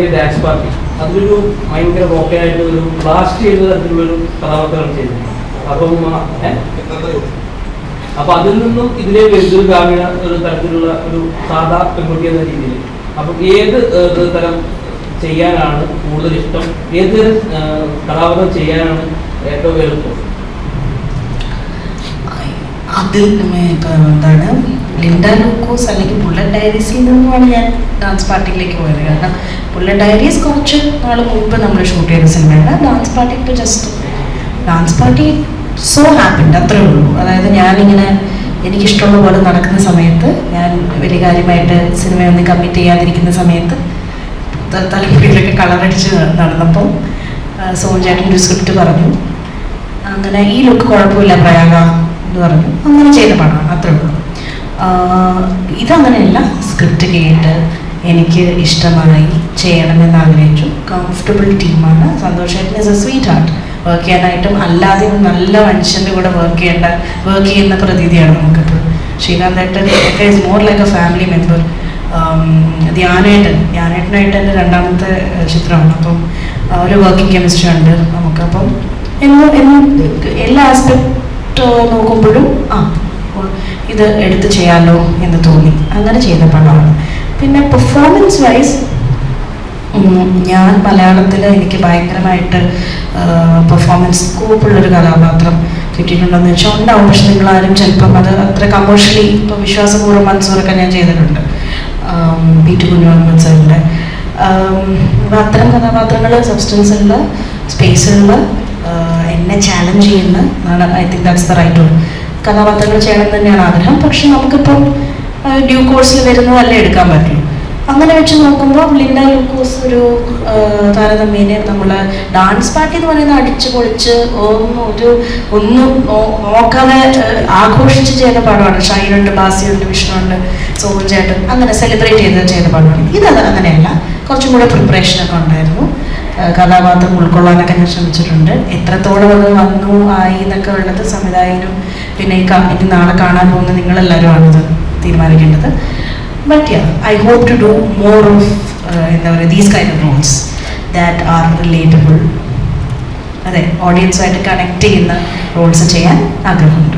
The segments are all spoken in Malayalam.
ഇറങ്ങിയ ഡാൻസ് പാർട്ടി അതിലൊരു ഭയങ്കര റോക്കയായിട്ട് ഒരു ബ്ലാസ്റ്റ് ചെയ്ത തരത്തിലുള്ള ഒരു കഥാപാത്രമാണ് ചെയ്തത്. അപ്പം? അപ്പൊ അതിൽ നിന്നും ഇതിലെ വലിയൊരു ഗ്രാമീണ ഒരു തരത്തിലുള്ള ഒരു സാധാ പെൺകുട്ടി എന്ന രീതിയിൽ. അപ്പം ഏത് തരം ചെയ്യാനാണ് കൂടുതൽ ഇഷ്ടം ഏത് തരം കഥാപാത്രം ചെയ്യാനാണ് ഏറ്റവും എളുപ്പം? ഇപ്പൊ എന്താണ് ലിൻഡ ലൂക്കോസ് അല്ലെങ്കിൽ ബുള്ളറ്റ് ഡയറീസിൽ നിന്നുമാണ് ഞാൻ ഡാൻസ് പാർട്ടിയിലേക്ക് പോയത്. കാരണം ബുള്ളറ്റ് ഡയറീസ് കുറച്ച് നാൾ മുമ്പ് നമ്മൾ ഷൂട്ട് ചെയ്ത സിനിമയാണ്. ഡാൻസ് പാർട്ടി ഇപ്പോൾ ജസ്റ്റ് ഡാൻസ് പാർട്ടി സോ ഹാപ്പിണ്ട് അത്രേ ഉള്ളൂ. അതായത് ഞാനിങ്ങനെ എനിക്കിഷ്ടമുള്ള പോലെ നടക്കുന്ന സമയത്ത് ഞാൻ വലിയ കാര്യമായിട്ട് സിനിമയൊന്നും കമ്മിറ്റ് ചെയ്യാതിരിക്കുന്ന സമയത്ത് ത- തലമുടിയിലൊക്കെ കളറടിച്ച് നടന്നപ്പോൾ സോൺ ചേട്ടൻ ഒരു സ്ക്രിപ്റ്റ് പറഞ്ഞു. അങ്ങനെ ഈ ലുക്ക് കുഴപ്പമില്ല പ്രയാഗ. എന്ന് പറഞ്ഞു. അങ്ങനെ ചെയ്ത പടമാണ് അത്രേ ഉള്ളൂ. ഇതങ്ങനെയല്ല. സ്ക്രിപ്റ്റ് കേട്ട് എനിക്ക് ഇഷ്ടമായി ചെയ്യണമെന്ന് ആഗ്രഹിച്ചു. കംഫർട്ടബിൾ ടീമാണ് സന്തോഷമായിട്ട് is a sweet heart work ചെയ്യാനായിട്ടും അല്ലാതെയും നല്ല മനുഷ്യന്റെ കൂടെ വർക്ക് ചെയ്യേണ്ട വർക്ക് ചെയ്യുന്ന പ്രതീതിയാണ് നമുക്കിപ്പോൾ. ശ്രീകാന്തേട്ടൻ ഒക്കെ is more like a family member ധ്യാനേട്ടൻ ധ്യാനേട്ടനായിട്ട് എന്റെ രണ്ടാമത്തെ ചിത്രമാണ്. അപ്പം ഒരു വർക്കിംഗ് കെമിസ്ട്രി ഉണ്ട് നമുക്കപ്പം അപ്പം എന്നും എല്ലാ ആസ്പെക്ട് നോക്കുമ്പോഴും ആ ഇത് എടുത്ത് ചെയ്യാലോ എന്ന് തോന്നി. അങ്ങനെ ചെയ്ത പടമാണ്. പിന്നെ പെർഫോമൻസ് വൈസ് ഞാൻ മലയാളത്തിൽ എനിക്ക് ഭയങ്കരമായിട്ട് പെർഫോമൻസ് സ്കോപ്പുള്ളൊരു കഥാപാത്രം കിട്ടിയിട്ടുണ്ടെന്ന് വെച്ചാൽ ഉണ്ടാവും. പക്ഷെ നിങ്ങളാരും ചിലപ്പം അത് അത്ര കമേഴ്ഷ്യലി ഇപ്പോൾ വിശ്വാസപൂർവം മൻസൂറൊക്കെ ഞാൻ ചെയ്തിട്ടുണ്ട്. പി ടി കുഞ്ഞു സാറിന്റെ അത്തരം കഥാപാത്രങ്ങൾ സബ്സ്റ്റൻസുള്ള സ്പേസുള്ള എന്നെ ചാലഞ്ച് ചെയ്യുന്ന I think that's the right word കഥാപാത്രങ്ങൾ ചെയ്യണം തന്നെയാണ് ആഗ്രഹം. പക്ഷെ നമുക്കിപ്പം ഡ്യൂ കോഴ്സിൽ വരുന്നതല്ലേ എടുക്കാൻ പറ്റുള്ളൂ. അങ്ങനെ വെച്ച് നോക്കുമ്പോൾ ലിൻഡ ലൂക്കോസ് ഒരു താരതമ്യേനെ നമ്മൾ ഡാൻസ് പാർട്ടി എന്ന് പറയുന്ന അടിച്ചു പൊളിച്ച് ഒന്നും ഒരു ഒന്നും നോക്കാതെ ആഘോഷിച്ച് ചെയ്യുന്ന പാടമാണ് ഷൈനുണ്ട് ബാസിയുണ്ട് വിഷ്ണുണ്ട് സോമൻ ചേട്ടൻ അങ്ങനെ സെലിബ്രേറ്റ് ചെയ്ത് ചെയ്യുന്ന പാടമാണ് ഇതത് അങ്ങനെയല്ല. കുറച്ചും കൂടെ പ്രിപ്പറേഷനൊക്കെ ഉണ്ടായിരുന്നു. കഥാപാത്രം ഉൾക്കൊള്ളാനൊക്കെ ഞാൻ ശ്രമിച്ചിട്ടുണ്ട്. എത്രത്തോളം അത് വന്നു ആയി എന്നൊക്കെ ഉള്ളത് സംവിധായകനും പിന്നെ ഇനി നാളെ കാണാൻ പോകുന്ന നിങ്ങളെല്ലാവരും ആണിത് തീരുമാനിക്കേണ്ടത്. But I hope to do more of എന്താ പറയുക these kind of roles that are relatable അതെ ഓഡിയൻസുമായിട്ട് കണക്ട് ചെയ്യുന്ന റോൾസ് ചെയ്യാൻ ആഗ്രഹമുണ്ട്.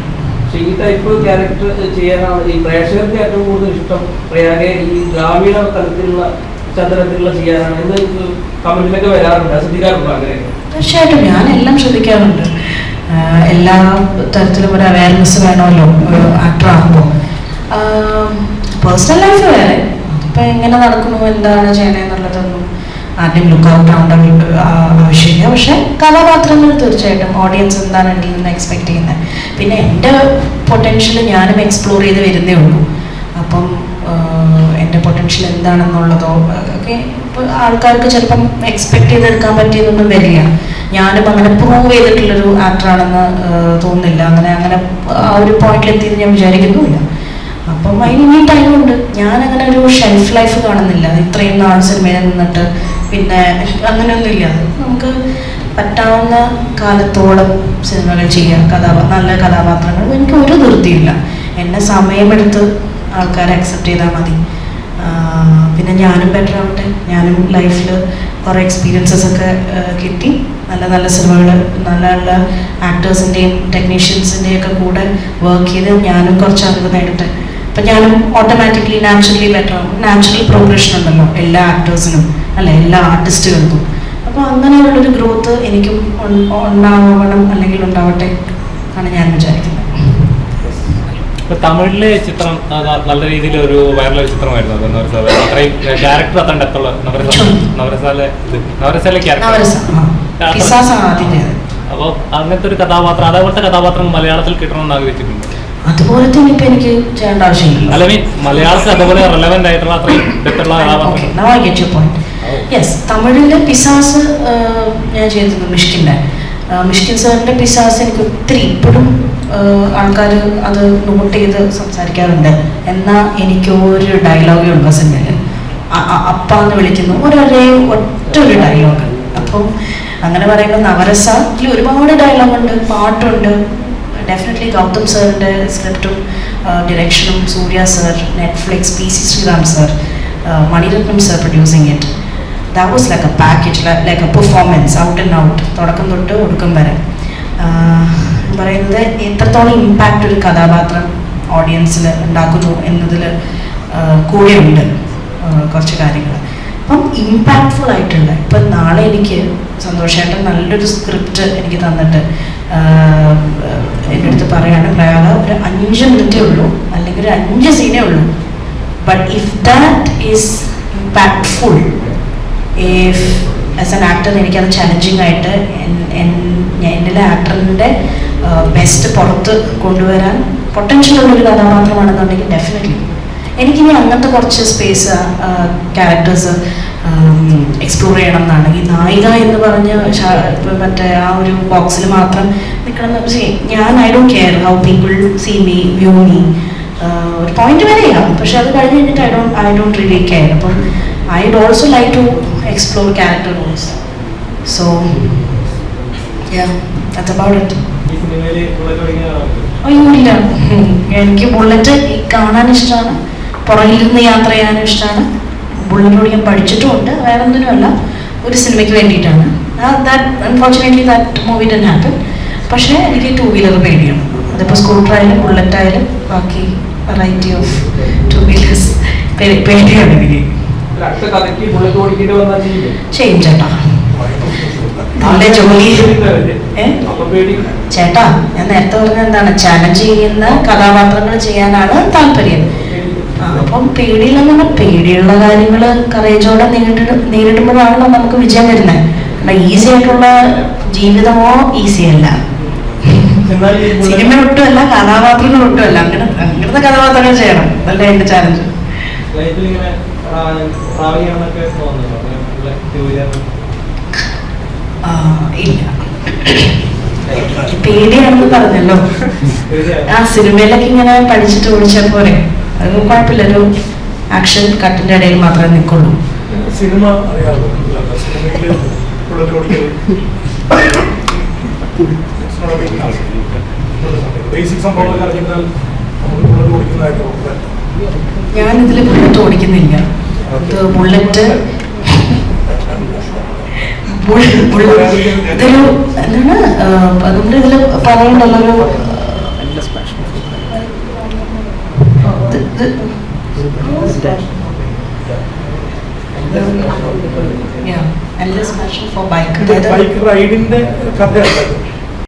ഈ ടൈപ്പ് ക്യാരക്ടർ ചെയ്യാനാണ് ഈ പ്രേക്ഷകർക്ക് ഏറ്റവും കൂടുതൽ ഇഷ്ടം. പ്രയാഗെ ഈ ഗ്രാമീണ തലത്തിലുള്ള ചതുരത്തിലുള്ള ചെയ്യാറാണ് എന്ന് കമന്റിലൊക്കെ വരാറുണ്ട്. ശ്രദ്ധിക്കാറുണ്ടോ അങ്ങനെ തീർച്ചയായിട്ടും. ഞാൻ എല്ലാം ശ്രദ്ധിക്കാറുണ്ട്. എല്ലാ തരത്തിലും ഒരു അവയർനെസ് വേണമല്ലോ ആക്ടർ ആകുമ്പോൾ. പേഴ്സണൽ ലൈഫ് വേറെ. ഇപ്പം എങ്ങനെ നടക്കുന്നു എന്താണ് ചെയ്യണമെന്നുള്ളതൊന്നും ആദ്യം ലുക്ക് ഔട്ട് ആവേണ്ട ആവശ്യമില്ല. പക്ഷെ കഥാപാത്രങ്ങൾ തീർച്ചയായിട്ടും ഓഡിയൻസ് എന്താണ് ഇതിൽ നിന്ന് എക്സ്പെക്ട് ചെയ്യുന്നത്? പിന്നെ എന്റെ പൊട്ടൻഷ്യൽ ഞാനും എക്സ്പ്ലോർ ചെയ്ത് വരുന്നേ ഉള്ളൂ. പൊട്ടൻഷ്യൽ എന്താണെന്നുള്ളതോ ഒക്കെ ഇപ്പോൾ ആൾക്കാർക്ക് ചിലപ്പം എക്സ്പെക്ട് ചെയ്തെടുക്കാൻ പറ്റിയതൊന്നും വരില്ല. ഞാനും അങ്ങനെ പ്രൂവ് ചെയ്തിട്ടുള്ളൊരു ആക്ടറാണെന്ന് തോന്നുന്നില്ല. അങ്ങനെ അങ്ങനെ ആ ഒരു പോയിന്റിൽ എത്തിയത് ഞാൻ വിചാരിക്കുന്നുമില്ല. അപ്പം അതിന് ഇനി ടൈമുണ്ട് അങ്ങനെ ഒരു ഷെൽഫ് ലൈഫ് കാണുന്നില്ല. ഇത്രയും നാൾ സിനിമയിൽ നിന്നിട്ട് പിന്നെ അങ്ങനെയൊന്നുമില്ല നമുക്ക് പറ്റാവുന്ന കാലത്തോളം സിനിമകൾ ചെയ്യാം. കഥാപാ നല്ല കഥാപാത്രങ്ങൾ. എനിക്ക് ഒരു ധൃതിയില്ല. എന്നെ സമയമെടുത്ത് ആൾക്കാരെ അക്സെപ്റ്റ് ചെയ്താൽ മതി. പിന്നെ ഞാനും ബെറ്റർ ആവട്ടെ. ഞാനും ലൈഫിൽ കുറേ എക്സ്പീരിയൻസസ് ഒക്കെ കിട്ടി. നല്ല നല്ല സിനിമകൾ നല്ല നല്ല ആക്ടേഴ്സിന്റെയും ടെക്നീഷ്യൻസിന്റെയും ഒക്കെ കൂടെ വർക്ക് ചെയ്ത് ഞാനും കുറച്ച് അറിവ് നേടട്ടെ. അപ്പം ഞാനും ഓട്ടോമാറ്റിക്കലി നാച്ചുറലി ബെറ്റർ ആവും. നാച്ചുറൽ പ്രോഗ്രഷൻ ഉണ്ടല്ലോ എല്ലാ ആക്ടേഴ്സിനും അല്ലെ? എല്ലാ ആർട്ടിസ്റ്റുകൾക്കും അപ്പോൾ അങ്ങനെയുള്ളൊരു ഗ്രോത്ത് എനിക്കും ഉണ്ടാവണം അല്ലെങ്കിൽ ഉണ്ടാവട്ടെ ആണ് ഞാൻ വിചാരിക്കുന്നത്. ഇപ്പൊ തമിഴിലെ ചിത്രം നല്ല രീതിയിൽ ഒരു വൈറൽ ചിത്രമായിരുന്നു. അത് നവരസാല അത്രയും ക്യാരക്ടർ അത്ര ഉള്ള നവരസാല നവരസാല നവരസാല ക്യാരക്ടർ അപ്പോൾ അങ്ങനത്തെ ഒരു കഥാപാത്രം അതേപോലത്തെ കഥാപാത്രം മലയാളത്തിൽ കിട്ടണമെന്ന് ആഗ്രഹിച്ചിട്ടുണ്ട് അതുപോലെ തന്നെ ഇപ്പൊ എനിക്ക് ചെയ്യേണ്ട ആവശ്യമില്ല അല്ല മീൻ മലയാളത്തിൽ അതുപോലെ റെലവെന്റ് ആയിട്ടുള്ള അത്രയും ഡെപ്തുള്ള ഓക്കെ കഥാപാത്രം. യെസ് തമിഴിലെ പിസാസ് ഞാൻ ചെയ്തിരുന്നു മിഷ്കിന്റെ മിഷ്കിൻ സാറിന്റെ പിസാസ് എനിക്ക് ഒത്തിരി ഇപ്പോഴും ആൾക്കാർ അത് നോട്ട് ചെയ്ത് സംസാരിക്കാറുണ്ട്. എന്നാൽ എനിക്ക് ഒരു ഡയലോഗേ ഉള്ളൂ സിനിമയിൽ അപ്പ എന്ന് വിളിക്കുന്നു ഒരേ ഒറ്റ ഒരു ഡയലോഗ് അപ്പം അങ്ങനെ പറയുമ്പോൾ നവരസയിൽ ഒരുപാട് ഡയലോഗുണ്ട് പാട്ടുണ്ട്. ഡെഫിനറ്റ്ലി ഗൗതം സാറിന്റെ സ്ക്രിപ്റ്റും ഡിറക്ഷനും Suriya sir Netflix P C Sreeram sir Maniratnam sir producing it that was like a package like a performance out and out തുടക്കം തൊട്ട് ഒടുക്കം വരെ. പറയുന്നത് എത്രത്തോളം ഇമ്പാക്റ്റ് ഒരു കഥാപാത്രം ഓഡിയൻസിൽ ഉണ്ടാക്കുന്നു എന്നതിൽ കൂടെയുണ്ട് കുറച്ച് കാര്യങ്ങൾ അപ്പം ഇമ്പാക്റ്റ്ഫുൾ ആയിട്ടുണ്ട് ഇപ്പം നാളെ എനിക്ക് സന്തോഷമായിട്ട് നല്ലൊരു സ്ക്രിപ്റ്റ് എനിക്ക് തന്നിട്ട് എന്റെ അടുത്ത് പറയുകയാണ് പ്രയാഗ ഒരു അഞ്ച് മിനിറ്റേ ഉള്ളൂ അല്ലെങ്കിൽ ഒരു അഞ്ച് സീനേ ഉള്ളൂ. But if that is impactful if as an actor എനിക്കത് ചലഞ്ചിങ് ആയിട്ട് എന്റെ ആക്ടറിന്റെ ബെസ്റ്റ് പുറത്ത് കൊണ്ടുവരാൻ പൊട്ടൻഷ്യൽ ഉള്ളൊരു കഥാപാത്രമാണെന്നുണ്ടെങ്കിൽ ഡെഫിനറ്റ്ലി എനിക്കിനി അങ്ങനത്തെ കുറച്ച് സ്പേസ് ക്യാരക്ടേഴ്സ് എക്സ്പ്ലോർ ചെയ്യണം എന്നാണ്. ഈ നായിക എന്ന് പറഞ്ഞ് മറ്റേ ആ ഒരു ബോക്സിൽ മാത്രം നിൽക്കണം പക്ഷേ ഞാൻ I don't care how people see me view me ഒരു പോയിന്റ് വരെയാണ് പക്ഷെ അത് കഴിഞ്ഞ് കഴിഞ്ഞിട്ട് I don't I don't rely care അപ്പം I do also like to explore character roles. So, yeah, that's about ഓടിക്കുന്ന അയ്യോ ഇല്ല. എനിക്ക് ബുള്ളറ്റ് കാണാൻ ഇഷ്ടമാണ് പുറകിലിരുന്ന് യാത്ര ചെയ്യാനും ഇഷ്ടമാണ് ബുള്ളറ്റ് ഓടിക്കാൻ പഠിച്ചിട്ടുമുണ്ട്. വേറെ ഒന്നിനുമല്ല ഒരു സിനിമയ്ക്ക് വേണ്ടിയിട്ടാണ്. That unfortunately that movie didn't happen പക്ഷേ എനിക്ക് ടൂ വീലർ പേടിയാണ്. അതിപ്പോൾ സ്കൂട്ടർ ആയാലും ബുള്ളറ്റ് ആയാലും ബാക്കി വെറൈറ്റി ഓഫ് ടൂ വീലേഴ്സ് പേടിയാണ് എനിക്ക്. ചെയ്യും ചേട്ടാ. നല്ല ജോലി. ചേട്ടാ ഞാൻ നേരത്തെ പറഞ്ഞ എന്താണ്? ചാലഞ്ച് ചെയ്യുന്ന കഥാപാത്രങ്ങൾ ചെയ്യാനാണ് താല്പര്യം. അപ്പം പേടിയില്ലെന്ന് പറഞ്ഞാൽ പേടിയുള്ള കാര്യങ്ങൾ കറേജോടെ നേരിട്ട് നേരിടുമ്പോഴാണല്ലോ നമുക്ക് വിജയം വരുന്നത്. കാരണം ഈസി ആയിട്ടുള്ള ജീവിതമോ ഈസി അല്ല. സിനിമ ഒട്ടുമല്ല കഥാപാത്രങ്ങൾ ഒട്ടുമല്ല അങ്ങനെ അങ്ങനത്തെ കഥാപാത്രങ്ങൾ ചെയ്യണം. അതല്ലേ എന്റെ ചാലഞ്ച് ട്രാവൽ ചെയ്യണമെന്നൊക്കെ തോന്നുന്നുണ്ടോ? ഇല്ല. പേടിയാണെന്ന് പറഞ്ഞല്ലോ. ആ സിനിമയിലൊക്കെ ഇങ്ങനെ പഠിച്ചിട്ട് ഓടിച്ചാൽ പോരെ. അത് കുഴപ്പമില്ല. ഒരു ആക്ഷൻ കട്ടിന്റെ ഇടയിൽ മാത്രമേ നിൽക്കുള്ളൂ. സിനിമ ബേസിക് സംഭവങ്ങളൊക്കെ അറിഞ്ഞാൽ നമുക്ക് ബുള്ളറ്റ് ഓടിക്കുന്നതായിട്ട് ഉറപ്പല്ലേ? ഞാൻ ഇതിൽ ബുള്ളറ്റ് ഓടിക്കുന്നില്ല ഇത് ബുള്ളറ്റ്. ഇതൊരു എന്താണ്? അതുകൊണ്ട് ഇതിൽ അതായത് ബൈക്ക് റൈഡിന്റെ ഇത്.